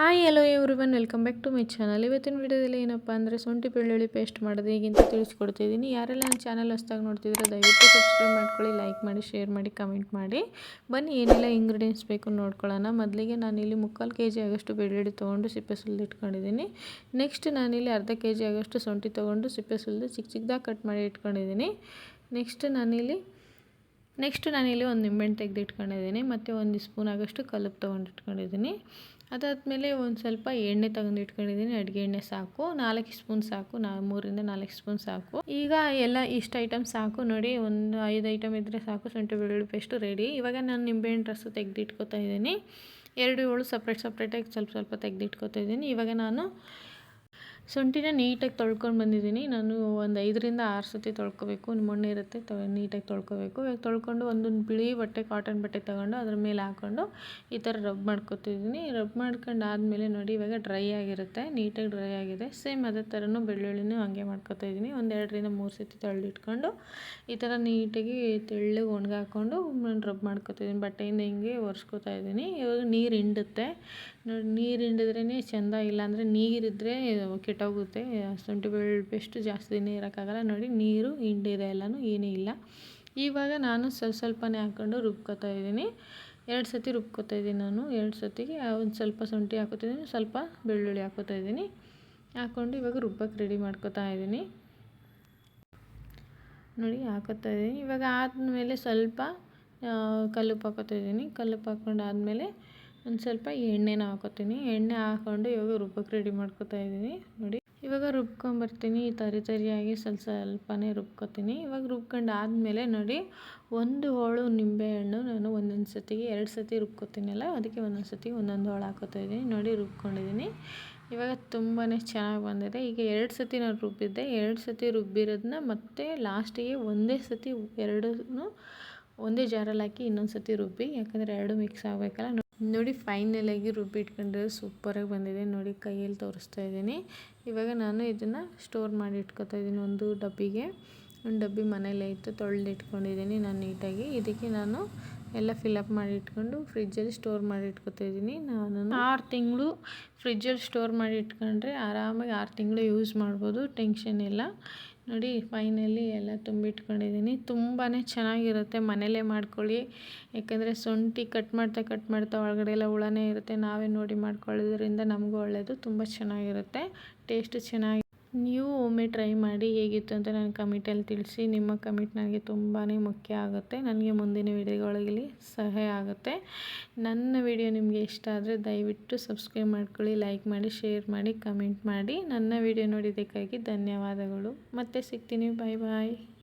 Hi hello everyone welcome back to my channel ಇವತ್ತಿನ ವಿಡಿಯೋದಲ್ಲಿ ಏನಪ್ಪ ಅಂದರೆ ಶುಂಠಿ, ಬೆಳ್ಳುಳ್ಳಿ ಪೇಸ್ಟ್ ಮಾಡೋದು ಹೇಗಿಂತ ತಿಳಿಸ್ಕೊಡ್ತಿದ್ದೀನಿ ಯಾರೆಲ್ಲ ನನ್ನ ಚಾನಲ್ ಹೊಸ್ದಾಗಿ ನೋಡ್ತಿದ್ರೆ ದಯವಿಟ್ಟು ಸಬ್ಸ್ಕ್ರೈಬ್ ಮಾಡ್ಕೊಳ್ಳಿ ಲೈಕ್ ಮಾಡಿ ಶೇರ್ ಮಾಡಿ ಕಮೆಂಟ್ ಮಾಡಿ. ಬನ್ನಿ, ಏನೆಲ್ಲ ಇಂಗ್ರೀಡಿಯೆಂಟ್ಸ್ ಬೇಕು ನೋಡ್ಕೊಳ್ಳೋಣ. ಮೊದಲಿಗೆ ನಾನಿಲ್ಲಿ ಮುಕ್ಕಾಲು ಕೆ ಜಿ ಆಗಷ್ಟು ಬೆಳ್ಳುಳ್ಳಿ ತೊಗೊಂಡು ಸಿಪ್ಪೆ ಸುಲಿದು ಇಟ್ಕೊಂಡಿದ್ದೀನಿ. ನೆಕ್ಸ್ಟ್ ನಾನಿಲ್ಲಿ ಅರ್ಧ ಕೆ ಜಿ ಆಗಷ್ಟು ಶುಂಠಿ ತೊಗೊಂಡು ಸಿಪ್ಪೆ ಸುಲ್ದು ಚಿಕ್ಕ ಚಿಕ್ಕದಾಗಿ ಕಟ್ ಮಾಡಿ ಇಟ್ಕೊಂಡಿದ್ದೀನಿ. ನೆಕ್ಸ್ಟ್ ನಾನಿಲ್ಲಿ ನೆಕ್ಸ್ಟ್ ನಾನಿಲ್ಲಿ ಒಂದು ನಿಂಬೆಹಣ್ಣು ತೆಗೆದಿಟ್ಕೊಂಡಿದ್ದೀನಿ, ಮತ್ತು ಒಂದು ಸ್ಪೂನ್ ಆಗೋಷ್ಟು ಕಲ್ಲುಪ್ಪು ತೊಗೊಂಡಿಟ್ಕೊಂಡಿದ್ದೀನಿ. ಅದಾದಮೇಲೆ ಒಂದು ಸ್ವಲ್ಪ ಎಣ್ಣೆ ತಗೊಂಡು ಇಟ್ಕೊಂಡಿದ್ದೀನಿ ಅಡುಗೆ ಎಣ್ಣೆ ಸಾಕು. ನಾಲ್ಕು ಸ್ಪೂನ್ ಸಾಕು, ನಾ ಮೂರಿಂದ ನಾಲ್ಕು ಸ್ಪೂನ್ ಸಾಕು. ಈಗ ಎಲ್ಲ ಇಷ್ಟು ಐಟಮ್ ಸಾಕು ನೋಡಿ, ಒಂದು ಐದು ಐಟಮ್ ಇದ್ದರೆ ಸಾಕು, ಶುಂಠಿ ಬೆಳ್ಳುಳ್ಳಿ ಪೇಸ್ಟು ರೆಡಿ. ಇವಾಗ ನಾನು ನಿಂಬೆಹಣ್ಣು ರಸ ತೆಗೆದಿಟ್ಕೋತಾ ಇದ್ದೀನಿ. ಎರಡು ಏಳು ಸಪ್ರೇಟ್ ಸಪ್ರೇಟಾಗಿ ಸ್ವಲ್ಪ ಸ್ವಲ್ಪ ತೆಗೆದಿಟ್ಕೋತಾ ಇದ್ದೀನಿ. ಇವಾಗ ನಾನು ಶುಂಠಿನ ನೀಟಾಗಿ ತೊಳ್ಕೊಂಡು ಬಂದಿದ್ದೀನಿ. ನಾನು ಒಂದು ಐದರಿಂದ ಆರು ಸತಿ ತೊಳ್ಕೊಬೇಕು. ಮಣ್ಣು ಇರುತ್ತೆ, ತೊ, ನೀಟಾಗಿ ತೊಳ್ಕೊಬೇಕು. ಇವಾಗ ತೊಳ್ಕೊಂಡು ಒಂದೊಂದು ಬಿಳಿ ಬಟ್ಟೆ ಕಾಟನ್ ಬಟ್ಟೆ ತೊಗೊಂಡು ಅದ್ರ ಮೇಲೆ ಹಾಕ್ಕೊಂಡು ಈ ಥರ ರಬ್ ಮಾಡ್ಕೊತಿದ್ದೀನಿ. ರಬ್ ಮಾಡ್ಕೊಂಡು ಆದಮೇಲೆ ನೋಡಿ, ಇವಾಗ ಡ್ರೈ ಆಗಿರುತ್ತೆ, ನೀಟಾಗಿ ಡ್ರೈ ಆಗಿದೆ. ಸೇಮ್ ಅದೇ ಥರನೂ ಬೆಳ್ಳುಳ್ಳಿನೂ ಹಂಗೆ ಮಾಡ್ಕೊತಾ ಇದ್ದೀನಿ ಒಂದು ಎರಡರಿಂದ ಮೂರು ಸತಿ ತೊಳೆದಿಟ್ಕೊಂಡು ಈ ಥರ ನೀಟಾಗಿ ತೆಳ್ಳಗೆ ಒಣಗಾಕೊಂಡು ರಬ್ ಮಾಡ್ಕೊತಿದ್ದೀನಿ. ಬಟ್ಟೆಯಿಂದ ಹಿಂಗೆ ಒರೆಸ್ಕೊತಾ ಇದ್ದೀನಿ. ಇವಾಗ ನೀರು ಹಿಂಡುತ್ತೆ. ನೋಡಿ, ನೀರು ಹಿಂಡಿದ್ರೇ ಚೆಂದ, ಇಲ್ಲಾಂದರೆ ನೀರಿದ್ದರೆ ಕೆಟ್ಟೋಗುತ್ತೆ ಶುಂಠಿ ಬೆಳ್ಳುಳ್ಳಿ ಪೇಸ್ಟು ಜಾಸ್ತಿ ಇರೋಕ್ಕಾಗಲ್ಲ. ನೋಡಿ, ನೀರು ಹಿಂಡಿದೆ ಎಲ್ಲನೂ, ಏನೂ ಇಲ್ಲ. ಇವಾಗ ನಾನು ಸ್ವಲ್ಪ ಸ್ವಲ್ಪನೇ ಹಾಕ್ಕೊಂಡು ರುಬ್ಕೊತಾ ಇದ್ದೀನಿ. ಎರಡು ಸತಿ ರುಬ್ಕೊತಾ ಇದ್ದೀನಿ ನಾನು. ಎರಡು ಸತಿಗೆ ಒಂದು ಸ್ವಲ್ಪ ಶುಂಠಿ ಹಾಕೋತಿದ್ದೀನಿ ಸ್ವಲ್ಪ ಬೆಳ್ಳುಳ್ಳಿ ಹಾಕೋತಾ ಇದ್ದೀನಿ. ಹಾಕ್ಕೊಂಡು ಇವಾಗ ರುಬ್ಬಕ್ಕೆ ರೆಡಿ ಮಾಡ್ಕೋತಾ ಇದ್ದೀನಿ. ನೋಡಿ ಹಾಕೋತಾ ಇದ್ದೀನಿ. ಇವಾಗ ಆದಮೇಲೆ ಸ್ವಲ್ಪ ಕಲ್ಲುಪ್ಪು ಹಾಕೋತಾ ಇದ್ದೀನಿ. ಕಲ್ಲುಪ್ಪು ಹಾಕ್ಕೊಂಡು ಆದಮೇಲೆ ಒಂದು ಸ್ವಲ್ಪ ಎಣ್ಣೆನ ಹಾಕೋತೀನಿ. ಎಣ್ಣೆ ಹಾಕ್ಕೊಂಡು ಇವಾಗ ರುಬ್ಬಕ್ಕೆ ರೆಡಿ ಮಾಡ್ಕೊತಾ ಇದ್ದೀನಿ. ನೋಡಿ, ಇವಾಗ ರುಬ್ಕೊಂಬರ್ತೀನಿ. ತರಿ ತರಿಯಾಗಿ ಸ್ವಲ್ಪ ಸ್ವಲ್ಪನೇ ರುಬ್ಕೊತೀನಿ. ಇವಾಗ ರುಬ್ಕೊಂಡು ಆದಮೇಲೆ ನೋಡಿ, ಒಂದು ಹೋಳು ನಿಂಬೆಹಣ್ಣು ನಾನು ಒಂದೊಂದು ಸತಿಗೆ, ಎರಡು ಸತಿ ರುಬ್ಕೊತೀನಲ್ಲ, ಅದಕ್ಕೆ ಒಂದೊಂದು ಸತಿ ಒಂದೊಂದು ಹೋಳು ಹಾಕೋತಾ ಇದ್ದೀನಿ. ನೋಡಿ, ರುಬ್ಕೊಂಡಿದ್ದೀನಿ. ಇವಾಗ ತುಂಬಾ ಚೆನ್ನಾಗಿ ಬಂದಿದೆ. ಈಗ ಎರಡು ಸತಿ ನಾನು ರುಬ್ಬಿದ್ದೆ. ಎರಡು ಸತಿ ರುಬ್ಬಿರೋದನ್ನ ಮತ್ತೆ ಲಾಸ್ಟಿಗೆ ಒಂದೇ ಸತಿ ಎರಡೂ ಒಂದೇ ಜಾರಲ್ಲಿ ಹಾಕಿ ಇನ್ನೊಂದು ಸತಿ ರುಬ್ಬಿ, ಯಾಕಂದರೆ ಎರಡು ಮಿಕ್ಸ್ ಆಗಬೇಕಲ್ಲ. ನೋಡಿ ಫೈನಲಾಗಿ ರುಬ್ಬಿ ಇಟ್ಕೊಂಡ್ರೆ ಸೂಪರಾಗಿ ಬಂದಿದೆ. ನೋಡಿ ಕೈಯಲ್ಲಿ ತೋರಿಸ್ತಾ ಇದ್ದೀನಿ. ಇವಾಗ ನಾನು ಇದನ್ನು ಸ್ಟೋರ್ ಮಾಡಿ ಇಟ್ಕೊತಾ ಇದ್ದೀನಿ ಒಂದು ಡಬ್ಬಿಗೆ. ಒಂದು ಡಬ್ಬಿ ಮನೇಲಿ ಇತ್ತು ತೊಳೆದು ಇಟ್ಕೊಂಡಿದ್ದೀನಿ ನಾನು ನೀಟಾಗಿ ಇದಕ್ಕೆ ನಾನು ಎಲ್ಲ ಫಿಲಪ್ ಮಾಡಿ ಇಟ್ಕೊಂಡು ಫ್ರಿಜ್ಜಲ್ಲಿ ಸ್ಟೋರ್ ಮಾಡಿ ಇಟ್ಕೊತಾ ಇದ್ದೀನಿ. ನಾನು ಆರು ತಿಂಗಳು ಫ್ರಿಜ್ಜಲ್ಲಿ ಸ್ಟೋರ್ ಮಾಡಿ ಇಟ್ಕೊಂಡ್ರೆ ಆರಾಮಾಗಿ ಆರು ತಿಂಗಳು ಯೂಸ್ ಮಾಡ್ಬೋದು ಟೆನ್ಷನ್ ಇಲ್ಲ. ನೋಡಿ ಫೈನಲಿ ಎಲ್ಲ ತುಂಬಿಟ್ಕೊಂಡಿದ್ದೀನಿ. ತುಂಬಾ ಚೆನ್ನಾಗಿರುತ್ತೆ ಮನೇಲೇ ಮಾಡ್ಕೊಳ್ಳಿ. ಯಾಕಂದರೆ ಶುಂಠಿ ಕಟ್ ಮಾಡ್ತಾ ಕಟ್ ಮಾಡ್ತಾ ಒಳಗಡೆ ಎಲ್ಲ ಹುಳನೇ ಇರುತ್ತೆ, ನಾವೇ ನೋಡಿ ಮಾಡ್ಕೊಳ್ಳೋದ್ರಿಂದ ನಮಗೂ ಒಳ್ಳೆಯದು ತುಂಬ ಚೆನ್ನಾಗಿರುತ್ತೆ. ಟೇಸ್ಟು ಚೆನ್ನಾಗಿ ನೀವು ಒಮ್ಮೆ ಟ್ರೈ ಮಾಡಿ ಹೇಗಿತ್ತು ಅಂತ ನನ್ನ ಕಮೆಂಟಲ್ಲಿ ತಿಳಿಸಿ. ನಿಮ್ಮ ಕಮೆಂಟ್ ನನಗೆ ತುಂಬಾ ಮುಖ್ಯ ಆಗುತ್ತೆ. ನನಗೆ ಮುಂದಿನ ವಿಡಿಯೋಗಳಲ್ಲಿ ಸಹಾಯ ಆಗುತ್ತೆ. ನನ್ನ ವಿಡಿಯೋ ನಿಮಗೆ ಇಷ್ಟ ಆದರೆ ದಯವಿಟ್ಟು ಸಬ್ಸ್ಕ್ರೈಬ್ ಮಾಡ್ಕೊಳ್ಳಿ, ಲೈಕ್ ಮಾಡಿ, ಶೇರ್ ಮಾಡಿ, ಕಮೆಂಟ್ ಮಾಡಿ. ನನ್ನ ವಿಡಿಯೋ ನೋಡಿದ್ದಕ್ಕಾಗಿ ಧನ್ಯವಾದಗಳು. ಮತ್ತೆ ಸಿಗ್ತೀನಿ. ಬಾಯ್ ಬಾಯ್.